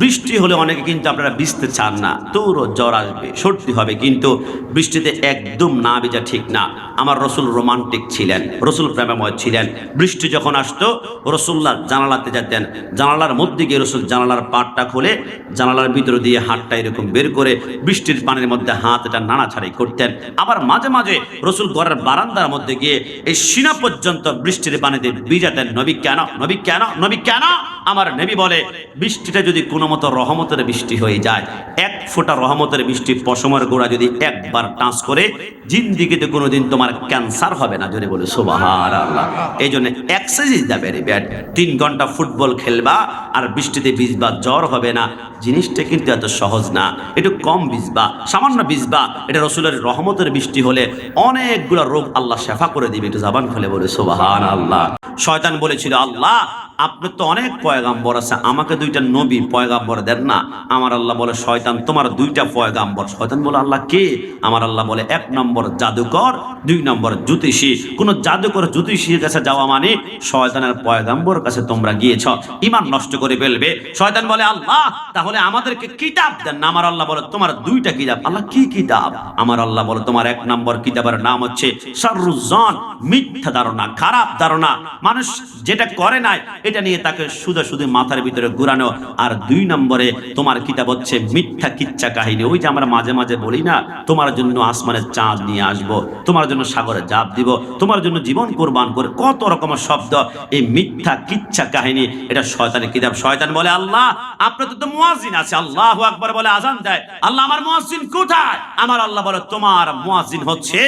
বৃষ্টি হলে অনেকে কিন্তু আপনারা ভিজতে চান না। তোরও জ্বর আসবে, সর্দি হবে, কিন্তু বৃষ্টিতে একদম না ভিজা ঠিক না। আমার রসুল রোমান্টিক ছিলেন, রসুল প্রেমাময় ছিলেন। বৃষ্টি যখন আসতো, রসুল্লাহ জানালাতে যেতেন। জানালার মধ্যে গিয়ে রসুল জানালার পাটটা খুলে জানালার ভিতর দিয়ে হাতটা এরকম বের করে বৃষ্টির পানির মধ্যে হাত এটা নাড়াছাড়াই করতেন। আবার মাঝে মাঝে রসুল ঘরের বারান্দার মধ্যে গিয়ে এই সিনা পর্যন্ত বৃষ্টির পানিতে ভিজাতেন। নবী কেন? নবী কেন? নবী কেন? আমার নবী বলে, বৃষ্টিটা যদি কোনো মতো রহমতের বৃষ্টি হয়ে যায়, এক ফোঁটা রহমতের বৃষ্টি পশমের গোড়া যদি একবার টাচ করে, জিন্দিগিতে কোনোদিন তোমার ক্যান্সার হবে না যদি বলে সোবাহার আল্লাহ এই জন্য এক্সারসাইজ দ্য ভেরি ব্যাড তিন ঘণ্টা ফুটবল খেলবা আর বৃষ্টিতে ভিজবা, জ্বর হবে না। জিনিসটা কিন্তু এত সহজ না। একটু কম ভিজবা, সামান্য ভিজবা, এটা রসুলের রহমতের বৃষ্টি হলে অনেকগুলো রোগ আল্লাহ শেফা করে দিবে, একটু জাবান খুলে বলে সোবাহান আল্লাহ শয়তান বলেছিল, আল্লাহ আপনার তো অনেক পয়গাম্বর আছে, আমাকে দুইটা নবী পয়গাম্বর দেন না। আমার আল্লাহ বলে, শয়তান, তোমার দুইটা পয়গাম্বর। শয়তান বলে, আল্লাহ কে? আমার আল্লাহ বলে, এক নম্বর জাদুকর, দুই নম্বর জ্যোতিষী। কোন জাদুকর জ্যোতিষীর কাছে যাওয়া মানে শয়তানের পয়গাম্বর কাছে তোমরা গিয়েছ ইমান নষ্ট করে ফেলবে। শয়তান বলে, আল্লাহ, তাহলে আমাদেরকে কিতাব দেন না। আমার আল্লাহ বলে, তোমার দুইটা কিতাব। আল্লাহ, কি কিতাব? আমার আল্লাহ বলে, তোমার এক নম্বর কিতাবের নাম হচ্ছে সারুজন মিথ্যা ধারণা, খারাপ ধারণা। মানুষ যেটা করে নাই এটা নিয়ে তাকে শুধু শুধু মাথার ভিতরে ঘুরানো। আর দুই নম্বরে তোমার কিতাব হচ্ছে মিথ্যা কিচ্ছা কাহিনী। ওই যে আমরা মাঝে মাঝে বলি না, তোমার জন্য আসমানের চাঁদ নিয়ে আসব, তোমার জন্য সাগরে জাপ দিব, তোমার জন্য জীবন কোরবান করে কত রকমের শব্দ। এই মিথ্যা কিচ্ছা কাহিনী, এটা শয়তানের কিতাব। শয়তান বলে, আল্লাহ, আপনার তো মুয়াজিন আছে। আল্লাহ আকবার বলে আজান দেয়। আল্লাহ, আমার মুয়াজিন কোথায়? আমার আল্লাহ বলে, তোমার মুয়াজিন হচ্ছে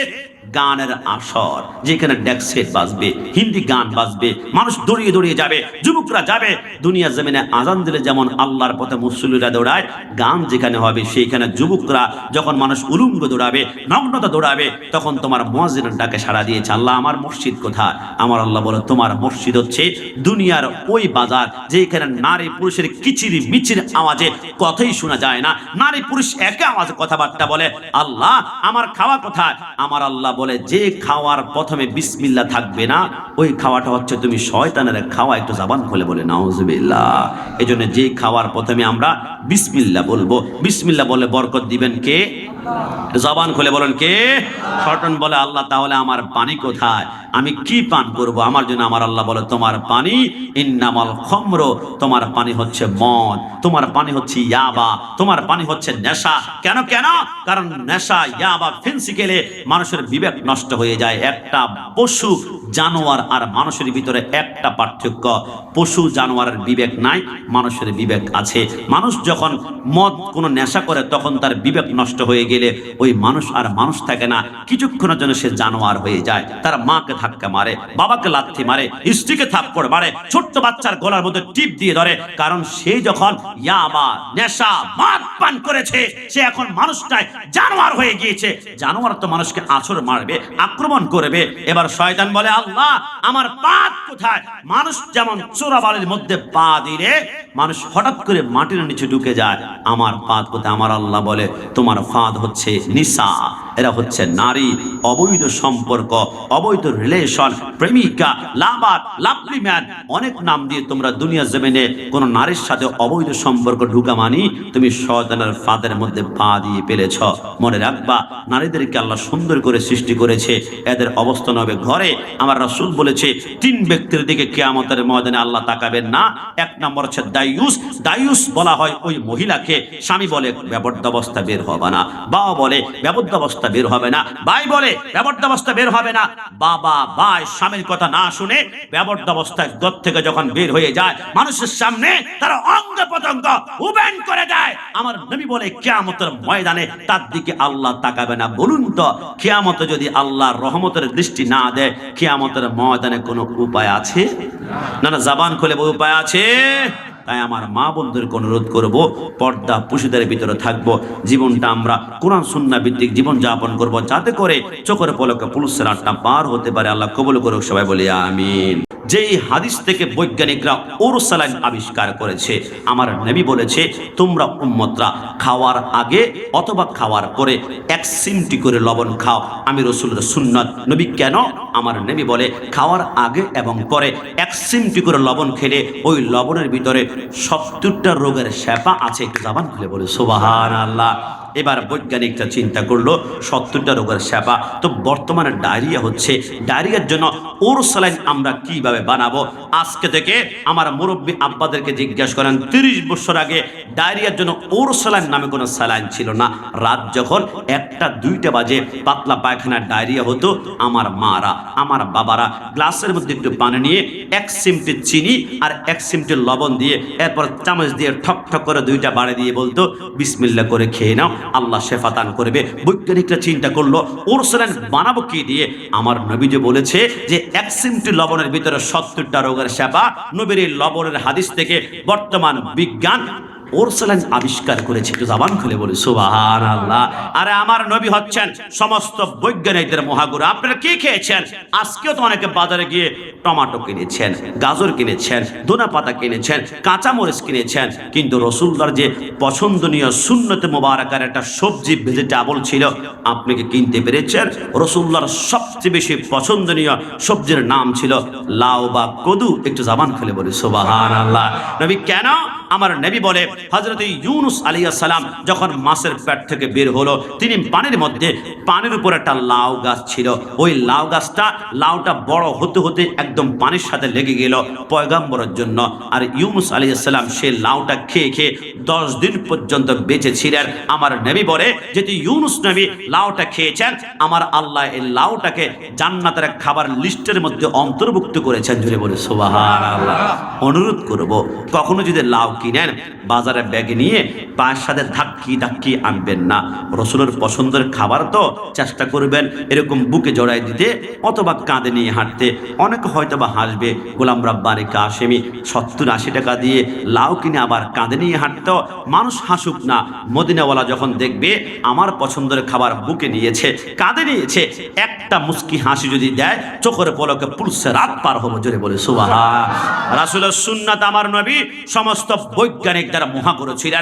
গানের আসর, যেখানে ডেক্সেট বাজবে, হিন্দি গান বাজবে, মানুষ দৌড়িয়ে দৌড়িয়ে যাবে, যুবকরা যাবে। দুনিয়া জমিনে আজান দিলে যেমন আল্লাহর পথে মুসল্লিরা দৌড়ায়, গান যেখানে হবে সেইখানে যুবকরা যখন মানুষ উলুঙ্গ দৌড়াবে, নগ্নতা দৌড়াবে, তখন তোমার মসজিদের ডাকে সাড়া দিয়েছে, আল্লাহ, আমার মসজিদ কোথায়? আমার আল্লাহ বলে, তোমার মসজিদ হচ্ছে দুনিয়ার ওই বাজার, যেখানে নারী পুরুষের কিচিরি মিচির আওয়াজে কথাই শোনা যায় না। নারী পুরুষ একে আওয়াজে কথাবার্তা বলে, আল্লাহ, আমার খাওয়া কোথায়? আমার আল্লাহ বলে, যে খাওয়ার প্রথমে বিসমিল্লা থাকবে না, ওই খাওয়াটা হচ্ছে তুমি শয়তানের খাওয়া। একটু জাবান খুলে বলে, নাউজুবিল্লাহ। এই জন্য যে খাওয়ার প্রথমে আমরা বিসমিল্লা বলব। বিসমিল্লা বলে বরকত দিবেন কে? জবান খুলে বলেন কে? শয়তান বলে, আল্লাহ, তাহলে আমার পানি কোথায়? আমি কি পান করব? আমার জন্য আমার আল্লাহ বলে, তোমার পানি, ইন্নামাল খমর, তোমার পানি হচ্ছে মদ, তোমার পানি হচ্ছে ইয়াবা, তোমার পানি হচ্ছে নেশা। কেন কেন? কারণ নেশা, ইয়াবা ফেন্সি গেলে মানুষের বিবেক নষ্ট হয়ে যায়। একটা পশু জানোয়ার আর মানুষের ভিতরে একটা পার্থক্য। পশু জানোয়ারের বিবেক নাই, মানুষের বিবেক আছে। মানুষ যখন মদ, কোনো নেশা করে, তখন তার বিবেক নষ্ট হয়ে গেলে ওই মানুষ আর মানুষ থাকে না। কিছুক্ষণের জন্য সে জানোয়ার হয়ে যায়। তার মাকে ধাক্কা মারে, বাবাকে লাথি মারে, স্ত্রীকে থাপ্পড় মারে, ছোট্ট বাচ্চার গলার মধ্যে টিপ দিয়ে ধরে। কারণ সে যখন ইয়াবা নেশা মাদ পান করেছে, সে এখন মানুষটাই জানোয়ার হয়ে গিয়েছে। জানোয়ার তো মানুষকে আছর মারবে, আক্রমণ করবে। এবার শয়তান বলে, আল্লাহ, আমার পাত কোথায়? মানুষ যেমন চোরাবালির মধ্যে পা দিলে, মানুষ হঠাৎ করে মাটির নিচে ঢুকে যায়। আমার পাত কোথায়? আমার আল্লাহ বলে, তোমার ফাঁদ হচ্ছে নিসা, এরা হচ্ছে নারী, অবৈধ সম্পর্ক, অবৈধ রিলেশন প্রেমিকা লাভার লাভলি ম্যান। অনেক নাম দিয়ে তোমরা দুনিয়া জমিনে কোন নারীর সাথে অবৈধ সম্পর্ক ঢুকা মানি, তুমি শয়তানের ফাঁদের মধ্যে পা দিয়ে পেলেছ মনে রাখবা, নারীদেরকে আল্লাহ সুন্দর করে সৃষ্টি করেছে, এদের অবস্থান হবে ঘরে। আমার রাসূল বলেছে, তিন ব্যক্তির দিকে কেয়ামতের ময়দানে আল্লাহ তাকাবেন না। এক নম্বর হচ্ছে দায়ুস। দায়ুস বলা হয় ওই মহিলাকে। স্বামী বলে ব্যবদ্ধ অবস্থা বের হবে না। বাবা বলে ব্যবদ্ধ অবস্থা বের হবে না। ভাই বলে ব্যবদ্ধ অবস্থা বের হবে না। বাবা, ভাই, স্বামীর কথা না শুনে ব্যবদ্ধ অবস্থায় ঘর থেকে যখন বের হয়ে যায়, মানুষের সামনে তারা অঙ্গ পতঙ্গ উবেন করে দেয়। আমার নবী বলে, কেয়ামতের ময়দানে তার দিকে আল্লাহ তাকাবে না। বলুন তো, কেয়ামতে যদি আল্লাহর রহমতের দৃষ্টি না দেয়, কেয়ামতের ময়দানে কোনো উপায় আছে? না না, জাবান খুলে উপায় আছে। তাই আমার মা বন্ধুদেরকে অনুরোধ করব, পর্দা পুষিদের ভিতরে থাকব, জীবনটা আমরা কোরআন সুন্না ভিত্তিক জীবন যাপন করব, যাতে করে চোখের পলকে পুলিশের আটটা পার হতে পারে। আল্লাহ কবুল করুক, সবাই বলি, আমিন। যেই হাদিস থেকে বৈজ্ঞানিকরা ওরসালাইন আবিষ্কার করেছে, আমার নবী বলেছে, তোমরা উম্মতরা খাওয়ার আগে অথবা খাওয়ার পরে এক সিমটি করে লবণ খাও। আমি রসুলের সুন্নত। নবী কেন? আমার নবী বলে, খাওয়ার আগে এবং পরে এক সিমটি করে লবণ খেলে ওই লবণের ভিতরে সত্তরটা রোগের শেফা আছে জাবান খুলে বলে সুবাহান আল্লাহ এবার বৈজ্ঞানিকরা চিন্তা করল, সত্তরটা রোগের সেবা। তো বর্তমানে ডায়রিয়া হচ্ছে। ডায়রিয়ার জন্য ওর স্যালাইন আমরা কীভাবে বানাবো? আজকে থেকে আমার মুরব্বী আব্বাদেরকে জিজ্ঞাসা করেন, তিরিশ বছর আগে ডায়রিয়ার জন্য ওর স্যালাইন নামে কোনো স্যালাইন ছিল না। রাত যখন একটা, দুইটা বাজে, পাতলা পায়খানা ডায়রিয়া হতো, আমার মারা, আমার বাবারা গ্লাসের মধ্যে একটু পানি নিয়ে এক সিমটি চিনি আর এক সিমটি লবণ দিয়ে, এরপর চামচ দিয়ে ঠক ঠক করে দুইটা বাড়ি দিয়ে বলতো, বিসমিল্লা করে খেয়ে নাও। আল্লাহ শেফা দান করবে। বৈজ্ঞানিকরা চিন্তা করল ওর স্যালাইন বানাবো কি দিয়ে? আমার নবী যে বলেছে যে, এক সিমটি লবণের ভিতরে সত্তরটা রোগের সেবা নবীর এই লবণের হাদিস থেকে বর্তমান বিজ্ঞান ওরসালাইন আবিষ্কার করেছে। একটু জাবান খুলে বলি সুবাহান আল্লাহ আরে আমার নবী হচ্ছেন সমস্ত বৈজ্ঞানিকদের মহাগুরু। আপনারা কি খেয়েছেন? আজকেও তো অনেকে বাজারে গিয়ে টমাটো কিনেছেন, গাজর কিনেছেন দোনা পাতা কিনেছেন, কাঁচামরিচ কিনেছেন। কিন্তু রসুলদার যে পছন্দনীয় সুন্নতে মোবারকার একটা সবজি ভেজিটেবল ছিল, আপনি কি কিনতে পেরেছেন? রসুল্লার সবচেয়ে বেশি পছন্দনীয় সবজির নাম ছিল লাউ বা কদু। একটু জাবান খুলে বলি সুবাহান আল্লাহ নবী, কেন আমার নবী বলে হজরত ইউনুস আলাইহিস সালাম যখন মাছের পেট থেকে বের হলো, তিনি পানির মধ্যে, পানির উপর একটা লাউ গাছ ছিল। ওই লাউ গাছটা, লাউটা বড় হতে হতে একদম পানির সাথে লেগে গেল পয়গাম্বরের জন্য। আর ইউনুস আলাইহিস সালাম সেই লাউটা খেয়ে খেয়ে দশ দিন পর্যন্ত বেঁচে ছিলেন। আমার নবী বলে যেহেতু ইউনুস নবী লাউটা খেয়েছেন, আমার আল্লাহ এই লাউটাকে জান্নাতের খাবার লিস্টের মধ্যে অন্তর্ভুক্ত করেছেন। জুড়ে বলে আল্লাহ অনুরোধ করব, কখনো যদি লাউ কিনেন, বাজারে ব্যাগে নিয়ে পায়ের সাথে ধাক্কি ধাক্কি আনবেন না। রসুলের পছন্দের খাবার তো চেষ্টা করবেন এরকম বুকে জড়াই দিতে অথবা কাঁধে নিয়ে হাঁটতে। অনেকে হয়তো বা হাসবে, গোলাম রাব্বানি কাশেমি, সত্তর আশি টাকা দিয়ে লাউ কিনে আবার কাঁধে নিয়ে হাঁটতো মানুষ হাসুক না। মদিনাওয়ালা যখন দেখবে আমার পছন্দের খাবার বুকে নিয়েছে, কাঁধে নিয়েছে, একটা মুস্কি হাসি যদি দেয়, চোখের পলকে পুলসে রাত পার হব জোরে বলে সুবাহা রাসুলের সুন্নাত আমার নবী, সমস্ত বৈজ্ঞানিক যারা মহাগুরু ছিলেন